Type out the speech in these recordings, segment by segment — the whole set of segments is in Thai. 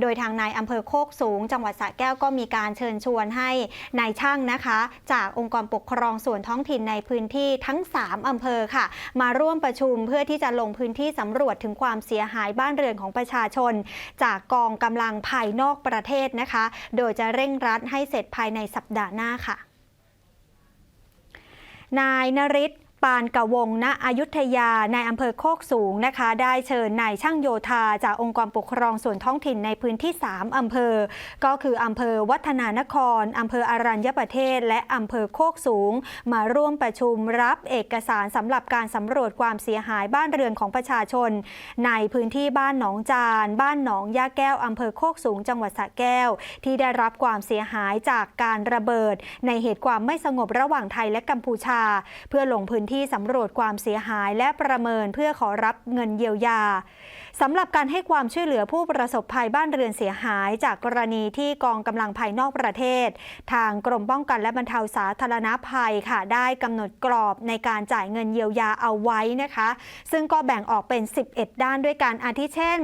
โดยทางนายอำเภอโคกสูง จังหวัดสระแก้วก็มีการเชิญชวนให้นายช่างนะคะ จากองค์กรปกครองส่วนท้องถิ่นในพื้นที่ทั้ง 3 อำเภอค่ะ มาร่วมประชุมเพื่อที่จะลงพื้นที่สำรวจถึงความเสียหายบ้านเรือนของประชาชน จากกองกำลังภายนอกประเทศนะคะ โดยจะเร่งรัดให้เสร็จภายในสัปดาห์หน้าค่ะ นายนริศ ปานกะวงณอยุธยาในอำเภอโคกสูงนะคะ ได้เชิญนายช่างโยธาจากองค์กรปกครองส่วนท้องถิ่นในพื้นที่ 3 อำเภอ ก็คืออำเภอวัฒนานคร อำเภออารัญญประเทศ และอำเภอโคกสูง มาร่วมประชุมรับเอกสารสำหรับการสำรวจความเสียหายบ้านเรือนของประชาชน ในพื้นที่บ้านหนองจาน บ้านหนองยาแก้วอำเภอโคกสูง จังหวัดสระแก้ว ที่ได้รับความเสียหายจากการระเบิด ในเหตุความไม่สงบระหว่างไทยและกัมพูชา เพื่อลงพื้นที่สำรวจความเสียหายและประเมินเพื่อขอรับเงินเยียวยาสำหรับการให้ความช่วยเหลือผู้ประสบภัยบ้านเรือนเสียหาย จากกรณีที่กองกำลังภายนอกประเทศ ทางกรมป้องกันและบรรเทาสาธารณภัยค่ะ ได้กำหนดกรอบในการจ่ายเงินเยียวยาเอาไว้นะคะ ซึ่งก็แบ่งออกเป็น 11 ด้านด้วยกันอาทิเช่น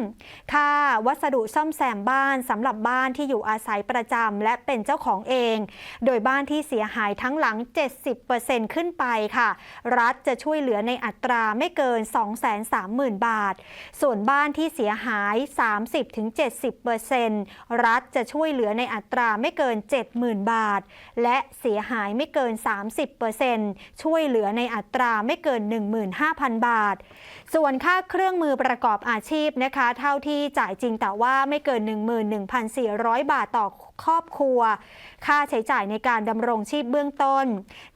ค่าวัสดุซ่อมแซมบ้านสำหรับบ้านที่อยู่อาศัยประจำและเป็นเจ้าของเอง โดยบ้านที่เสียหายทั้งหลัง 70%ขึ้นไปค่ะ รัฐจะช่วยเหลือในอัตราไม่เกิน 230,000 บาท ส่วนบ้านานที่เสียหาย 30-70%รัฐจะช่วยเหลือในอัตราไม่เกิน 70,000 บาท และเสียหายไม่เกิน 30%ช่วยเหลือในอัตราไม่เกิน 15,000 บาท ส่วนค่าเครื่องมือประกอบอาชีพนะคะ เท่าที่จ่ายจริงแต่ว่าไม่เกิน 11,400 บาทต่อครอบครัว ค่าใช้จ่ายในการดำรงชีพเบื้องต้น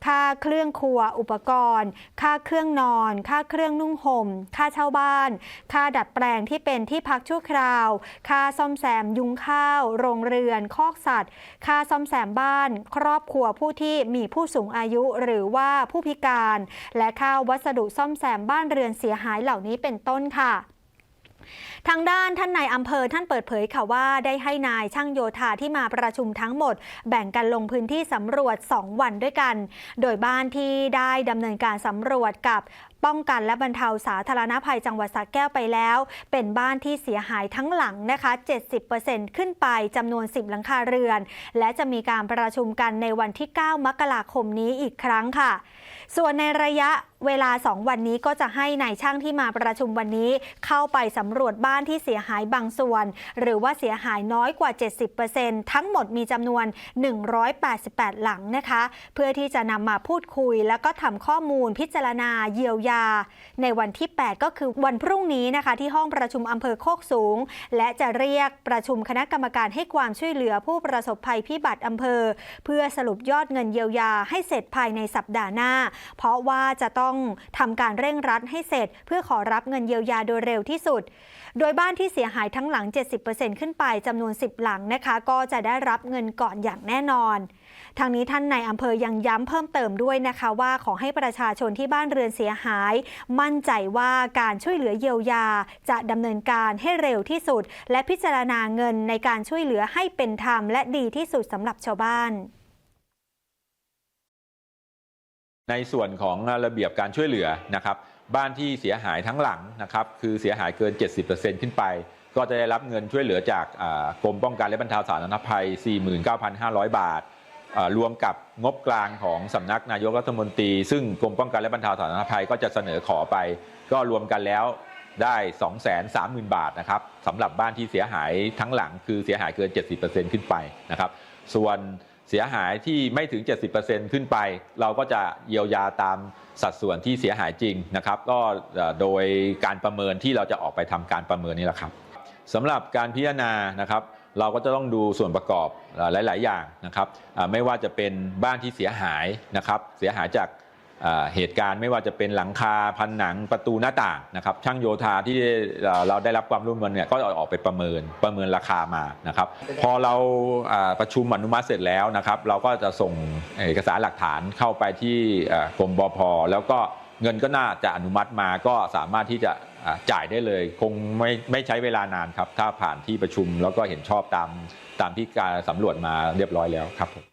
ค่าเครื่องครัวอุปกรณ์ ค่าเครื่องนอน ค่าเครื่องนุ่งห่ม ค่าเช่าบ้าน ค่าดัดแปลงที่เป็นที่พักชั่วคราว ค่าซ่อมแซมยุ้งข้าว โรงเรือน คอกสัตว์ ค่าซ่อมแซมบ้าน ครอบครัวผู้ที่มีผู้สูงอายุหรือว่าผู้พิการ และค่าวัสดุซ่อมแซมบ้านเรือนเสียหายเหล่านี้เป็นต้นค่ะทางด้านท่านนายอำเภอท่านเปิดเผยค่ะว่าได้ให้นายช่างโยธาที่มาประชุมทั้งหมด แบ่งกันลงพื้นที่สำรวจ 2 วันด้วยกัน โดยบ้านที่ได้ดำเนินการสำรวจกับ ป้องกันและบรรเทาสาธารณภัยจังหวัดสระแก้วไปแล้ว เป็นบ้านที่เสียหายทั้งหลังนะคะ 70%ขึ้นไปจำนวน 10 หลังคาเรือน และจะมีการประชุมกันในวันที่ 9 มกราคมนี้อีกครั้งค่ะ ส่วนในระยะเวลา 2 วันนี้ก็จะให้นายช่างที่มาประชุมวันนี้ เข้าไปสำรวจบ้านที่เสียหายบางส่วน หรือว่าเสียหายน้อยกว่า 70%ทั้งหมดมีจำนวน 188 หลังนะคะ เพื่อที่จะนำมาพูดคุย แล้วก็ทำข้อมูลพิจารณาเยียวยาในวันที่ 8 ก็คือวันพรุ่งนี้นะคะ ที่ห้องประชุมอำเภอโคกสูง และจะเรียกประชุมคณะกรรมการให้ความช่วยเหลือผู้ประสบภัยพิบัติอำเภอ เพื่อสรุปยอดเงินเยียวยาให้เสร็จภายในสัปดาห์หน้า เพราะว่าจะต้องทำการเร่งรัดให้เสร็จ เพื่อขอรับเงินเยียวยาโดยเร็วที่สุด โดยบ้านที่เสียหายทั้งหลัง 70%ขึ้นไปจำนวน 10 หลังนะคะ ก็จะได้รับเงินก่อนอย่างแน่นอน ทางนี้ท่านในอำเภอยังย้ำเพิ่มเติมด้วยนะคะว่าขอให้ประชาชนที่บ้านเรือนเสียหายมั่นใจว่าการช่วยเหลือเยียวยา จะดำเนินการให้เร็วที่สุด และพิจารณาเงินในการช่วยเหลือให้เป็นธรรมและดีที่สุดสำหรับชาวบ้านในส่วนของระเบียบการช่วยเหลือนะครับ บ้านที่เสียหายทั้งหลังนะครับ คือเสียหายเกิน 70%ขึ้นไป ก็จะได้รับเงินช่วยเหลือจากกรมป้องกันและบรรเทาสาธารณภัย 49,500 บาทอ่า รวมกับงบกลางของสำนักนายกรัฐมนตรี ซึ่งกรมป้องกันและบรรเทาสาธารณภัยก็จะเสนอขอไป ก็รวมกันแล้วได้ 230,000 บาทนะครับสำหรับบ้านที่เสียหายทั้งหลังคือเสียหายเกิน 70%ขึ้นไปนะครับส่วนเสียหายที่ไม่ถึง 70%ขึ้นไป เราก็จะเยียวยาตามสัดส่วนที่เสียหายจริงนะครับ ก็โดยการประเมินที่เราจะออกไปทำการประเมินนี่แหละครับสำหรับการพิจารณานะครับ เราก็จะต้องดูส่วนประกอบหลาย ๆ อย่างนะครับไม่ว่าจะเป็นบ้านที่เสียหายนะครับเสียหายจากเหตุการณ์ไม่ว่าจะเป็นหลังคาพันหนังประตูหน้าต่างนะครับช่างโยธาที่เราได้รับความร่วมมือเนี่ยก็ออกไปประเมินประเมินราคามานะครับพอเราประชุมอนุมัติเสร็จแล้วนะครับ เราก็จะส่งเอกสารหลักฐานเข้าไปที่กรมบพแล้วก็ เงินก็น่าจะอนุมัติมาก็สามารถที่จะจ่ายได้เลย คงไม่ไม่ใช้เวลานานครับ ถ้าผ่านที่ประชุมแล้วก็เห็นชอบตามตามที่การสำรวจมาเรียบร้อยแล้วครับผม